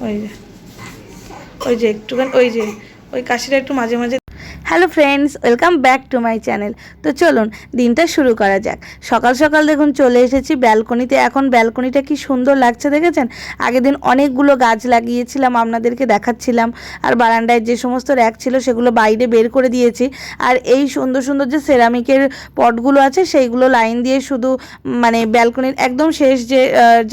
ওই যে ওই যে একটুখানি ওই যে ওই কাশিটা একটু মাঝে মাঝে hello friends, welcome back to my channel. তো চলুন, দিনটা শুরু করা যাক। সকাল সকাল দেখুন চলে এসেছি ব্যালকনিতে। এখন ব্যালকনিটা কি সুন্দর লাগছে দেখেছেন? আগের দিন অনেকগুলো গাছ লাগিয়েছিলাম, আপনাদেরকে দেখাচ্ছিলাম। আর বারান্দায় যে সমস্ত র্যাক ছিল, সেগুলো বাইরে বের করে দিয়েছি। আর এই সুন্দর সুন্দর যে সেরামিকের পটগুলো আছে, সেইগুলো লাইন দিয়ে শুধু মানে ব্যালকনির একদম শেষ যে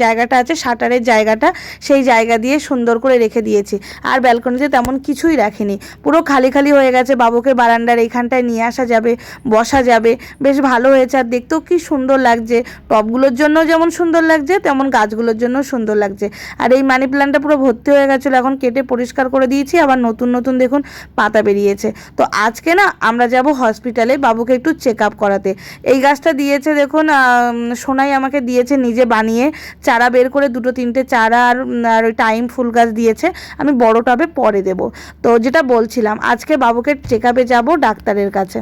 জায়গাটা আছে, শাটারের জায়গাটা, সেই জায়গা দিয়ে সুন্দর করে রেখে দিয়েছি। আর ব্যালকনিতে তেমন কিছুই রাখিনি। পুরো খালি খালি হয়ে গেছে বাবুকে বারান্দার এইখানটায় নিয়ে আসা যাবে, বসা যাবে। বেশ ভালো হয়েছে আর দেখতেও কি সুন্দর লাগছে। টবগুলোর জন্য যেমন সুন্দর লাগছে, তেমন গাছগুলোর জন্য সুন্দর লাগছে। আর এই মানি প্ল্যান্টটা পুরো ভর্তি হয়ে গেছিল, এখন কেটে পরিষ্কার করে দিয়েছি, আবার নতুন নতুন দেখুন পাতা বেরিয়েছে। তো আজকে না আমরা যাব হসপিটালে বাবুকে একটু চেক আপ করাতে। এই গাছটা দিয়েছে দেখুন সোনাই আমাকে দিয়েছে নিজে বানিয়ে। চারা বের করে দুটো তিনটে চারা আর আর ওই টাইম ফুল গাছ দিয়েছে। আমি বড় টবে পরে দেব। তো যেটা বলছিলাম, আজকে বাবুকে চেক আপে যাব ডাক্তারের কাছে?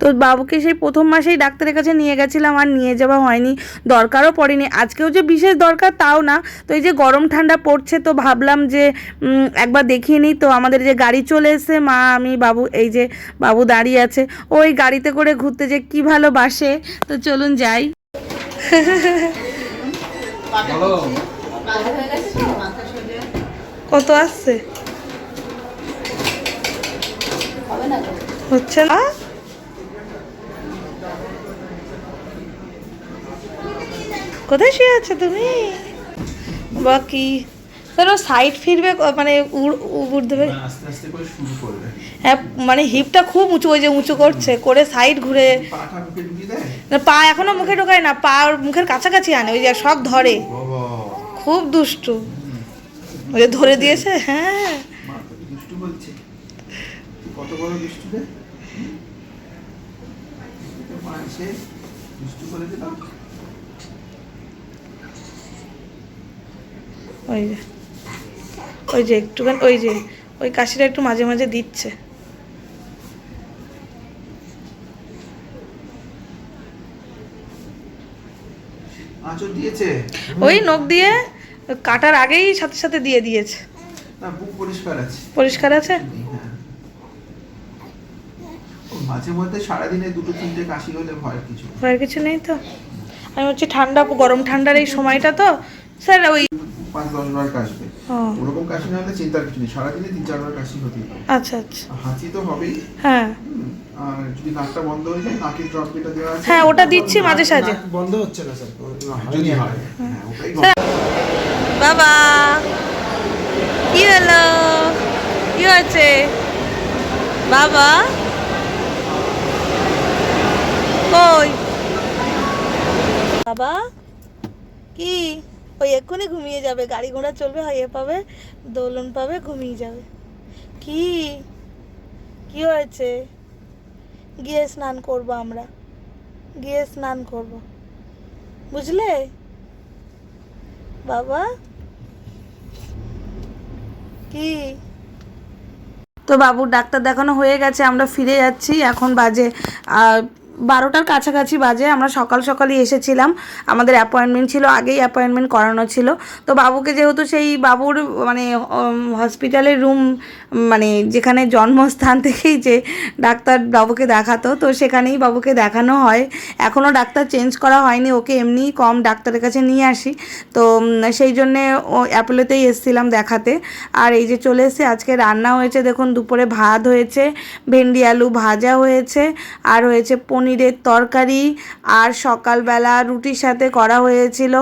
তো বাবুকে সেই প্রথম মাসেই ডাক্তারের কাছে নিয়ে গেছিলাম আর নিয়ে যাওয়া হয়নি। দরকারও পড়েনি। আজকেও যে বিশেষ দরকার তাও না। তো এই যে গরম ঠান্ডা পড়ছে তো ভাবলাম যে একবার দেখিয়ে নিই। তো আমাদের যে গাড়ি চলে এসে মা আমি বাবু এই যে বাবু দাঁড়িয়ে আছে। ওই গাড়িতে করে ঘুরতে যে কি ভালোবাসে। তো চলুন যাই। কত আসছে? হচ্ছে না? কোথায় শুয়ে আছো তুমি? বাকি ও সাইড ফিরবে মানে করবে হ্যাঁ মানে হিপটা খুব উঁচু ওই যে উঁচু করছে করে সাইড ঘুরে। পা এখনও মুখে ঢোকায় না পা মুখের কাছাকাছি আনে ওই যে সব ধরে। খুব দুষ্টু। ওই ধরে দিয়েছে হ্যাঁ মা তোকে দুষ্টু বলছে তুই কত বড় দুষ্টু করে দিলাম ওই যে ওই যে একটুখানি ওই যে ওই কাশিটা একটু মাঝে মাঝে দিচ্ছে। দিয়েছে? ওই নখ দিয়ে কাটার আগেই সাথে সাথে দিয়ে দিয়েছে। বুক পরিষ্কার আছে। পরিষ্কার আছে? মাঝে মধ্যে সারাদিনে দুটো তিনটে কাশি হলে ভয় কিছু না। ভয়ের কিছু নেই তো? আমি হচ্ছে ঠান্ডা গরম ঠান্ডার এই সময়টা তো? স্যার ওই পাঁচ দশ বার কাশবে। ও। ওরকম কাশি না হলে চিন্তার কিছু নেই। সারাদিনে তিন চারবার কাশি হতেই পারে। আচ্ছা আচ্ছা। হাঁচি তো হবেই। হ্যাঁ। আর যদি নাকটা বন্ধ হয়ে যায় নাকের ড্রপ যেটা দেওয়া আছে। হ্যাঁ ওটা দিচ্ছি মাঝে সাঝে। বন্ধ হচ্ছে না স্যার? যদি হয়। হ্যাঁ ওটাই বাবা! কি হলো? কি হয়েছে? বাবা! কই? বাবা? কি? ওই এক্ষুনি ঘুমিয়ে যাবে। গাড়ি ঘোড়া চলবে হয় পাবে দোলন পাবে ঘুমিয়ে যাবে। কি? কি হয়েছে? গিয়ে স্নান করব আমরা। গিয়ে স্নান করব। বুঝলে? বাবা? কি? তো বাবুর ডাক্তার দেখানো হয়ে গেছে আমরা ফিরে যাচ্ছি। এখন বাজে আহ, বারোটার কাছাকাছি বাজে, আমরা সকাল সকালই এসেছিলাম। আমাদের অ্যাপয়েন্টমেন্ট ছিল, আগেই অ্যাপয়েন্টমেন্ট করানো ছিল। তো বাবুকে যেহেতু সেই বাবুর মানে হসপিটালের রুম মানে যেখানে জন্মস্থান থেকেই যে ডাক্তার বাবুকে দেখাতো, তো সেখানেই বাবুকে দেখানো হয়। এখনও ডাক্তার চেঞ্জ করা হয়নি, ওকে এমনিই কম ডাক্তারের কাছে নিয়ে আসি। তো সেই জন্যে ও অ্যাপোলোতেই এসেছিলাম দেখাতে। আর এই যে চলে এসেছি, আজকে রান্না হয়েছে, দেখুন, দুপুরে ভাত হয়েছে, ভেন্ডি আলু ভাজা হয়েছে, আর হয়েছে পনিরের তরকারি আর সকালবেলা রুটির সাথে করা হয়েছিল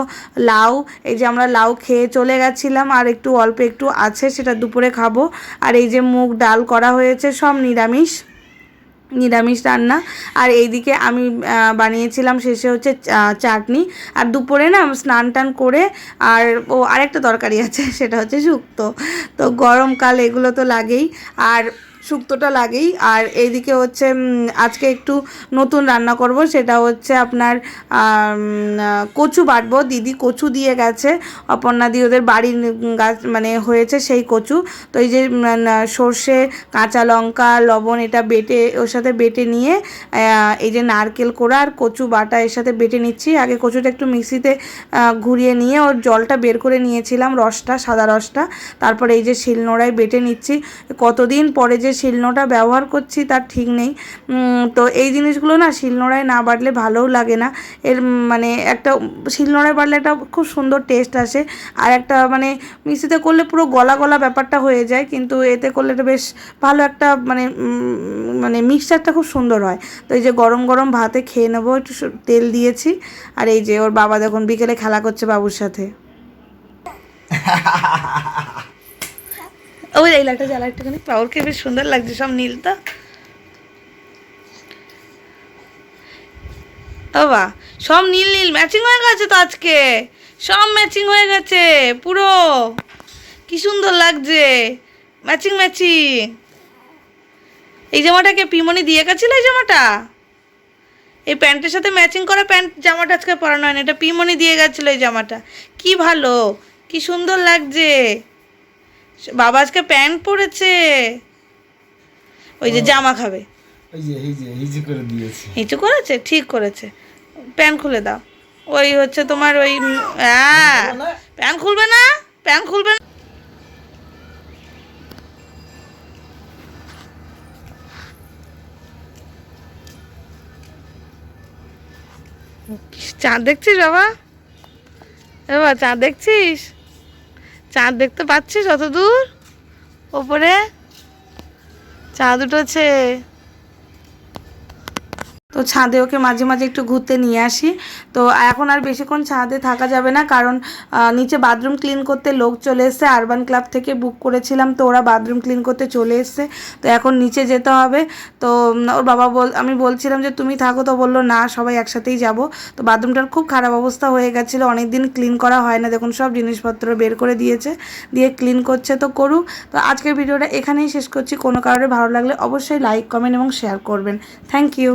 লাউ। এই যে আমরা লাউ খেয়ে চলে গেছিলাম আর একটু অল্প একটু আছে সেটা দুপুরে খাব। আর এই যে মুগ ডাল করা হয়েছে সব নিরামিষ নিরামিষ রান্না। আর এইদিকে আমি বানিয়েছিলাম শেষে হচ্ছে চাটনি। আর দুপুরে না স্নান টান করে আর ও আরেকটা তরকারি আছে, সেটা হচ্ছে শুক্তো। তো গরমকাল এগুলো তো লাগেই। আর শুক্তোটা লাগেই। আর এইদিকে হচ্ছে আজকে একটু নতুন রান্না করব, সেটা হচ্ছে আপনার কচু বাটবো। দিদি কচু দিয়ে গেছে। অপর্ণা দি ওদের বাড়ির গাছ মানে হয়েছে সেই কচু। তো এই যে সর্ষে, কাঁচা লঙ্কা, লবণ এটা বেটে, ওর সাথে বেটে নিয়ে এই যে নারকেল কোড়া আর কচু বাটা এর সাথে বেটে নিচ্ছি। আগে কচুটা একটু মিক্সিতে ঘুরিয়ে নিয়ে ওর জলটা বের করে নিয়েছিলাম, রসটা, সাদা রসটা। তারপরে এই যে শিলনোড়ায় বেটে নিচ্ছি। কতদিন পরে যে শিলনোড়া ব্যবহার করছি, তার ঠিক নেই। তো এই জিনিসগুলো না শিলনোড়ায় না বাটলে ভালোও লাগে না। এর মানে একটা শিলনোড়ায় বাটলে একটা খুব সুন্দর টেস্ট আসে। আর একটা মানে মিক্সিতে করলে পুরো গলা গলা ব্যাপারটা হয়ে যায়, কিন্তু এতে করলে এটা বেশ ভালো একটা মানে মানে মিক্সচারটা খুব সুন্দর হয়। তো এই যে গরম গরম ভাতে খেয়ে নেব, একটু তেল দিয়েছি। আর এই যে ওর বাবা দেখুন বিকেলে খেলা করছে বাবুর সাথে। ওই এই লাইটটা জ্বালা একটুখানি। পাওয়ারকে বেশ সুন্দর লাগছে, সব নীলটা ও বা, সব নীল নীল ম্যাচিং হয়ে গেছে তো আজকে। সব ম্যাচিং হয়ে গেছে, পুরো। কি সুন্দর লাগছে। ম্যাচিং ম্যাচিং এই জামাটাকে পিমনি দিয়ে গেছিল এই জামাটা? এই প্যান্টের সাথে ম্যাচিং করা প্যান্ট জামাটা আজকে পরানো হয়নি, এটা পিমনি দিয়ে গেছিল এই জামাটা। কি ভালো, কি সুন্দর লাগছে। বাবা আজকে প্যান্ট পরেছে। ওই যে জামা খাবে। নিচু করেছে ঠিক করেছে। প্যান্ট খুলে দাও। ওই হচ্ছে তোমার ওই হ্যাঁ। প্যান্ট খুলবে না? প্যান্ট খুলবে না? চাঁদ দেখছিস বাবা? বাবা চাঁদ দেখছিস? চাঁদ দেখতে পাচ্ছিস অত দূর? ওপরে? চাঁদ উঠেছে। তো ছাদে ওকে মাঝে মাঝে একটু ঘুরতে নিয়ে আসি। তো এখন আর বেশিক্ষণ ছাদে থাকা যাবে না, কারণ নিচে বাথরুম ক্লিন করতে লোক চলে এসছে, আরবান ক্লাব থেকে বুক করেছিলাম, তো ওরা বাথরুম ক্লিন করতে চলে এসছে। তো এখন নিচে যেতে হবে। তো ওর বাবা বল, আমি বলছিলাম যে, তুমি থাকো, তো বলল, না, সবাই একসাথেই যাব। তো বাথরুমটার খুব খারাপ অবস্থা হয়ে গেছিল অনেক দিন ক্লিন করা হয় না, দেখুন সব জিনিসপত্র বের করে দিয়েছে, দিয়ে ক্লিন করছে, তো করুক। তো আজকের ভিডিওটা এখানেই শেষ করছি, কোনো কারণে ভালো লাগলে অবশ্যই লাইক, কমেন্ট এবং শেয়ার করবেন। Thank you.